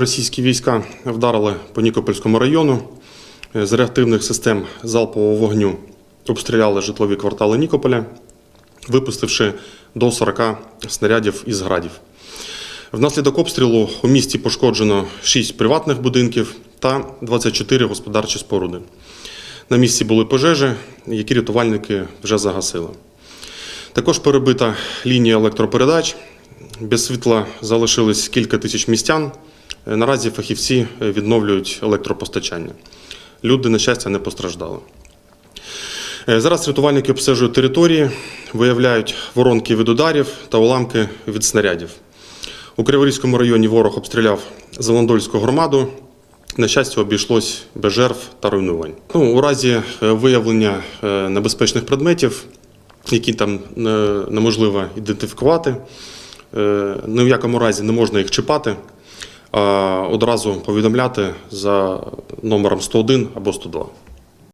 Російські війська вдарили по Нікопольському району. Е, З реактивних систем залпового вогню обстріляли житлові квартали Нікополя, випустивши до 40 снарядів із градів. Внаслідок обстрілу у місті пошкоджено 6 приватних будинків та 24 господарчі споруди. На місці були пожежі, які рятувальники вже загасили. Також перебита лінія електропередач. Без світла залишились кілька тисяч містян. Е, Наразі фахівці е, відновлюють електропостачання. Люди, на щастя, не постраждали. Е, Зараз рятувальники обстежують території, виявляють воронки від ударів та уламки від снарядів. У Криворізькому районі ворог обстріляв Завандольську громаду. На щастя, обійшлось без жертв та руйнувань. Ну, у разі виявлення небезпечних предметів, які там неможливо ідентифікувати, ні в якому разі не можна їх чіпати, одразу повідомляти за номером 101 або 102.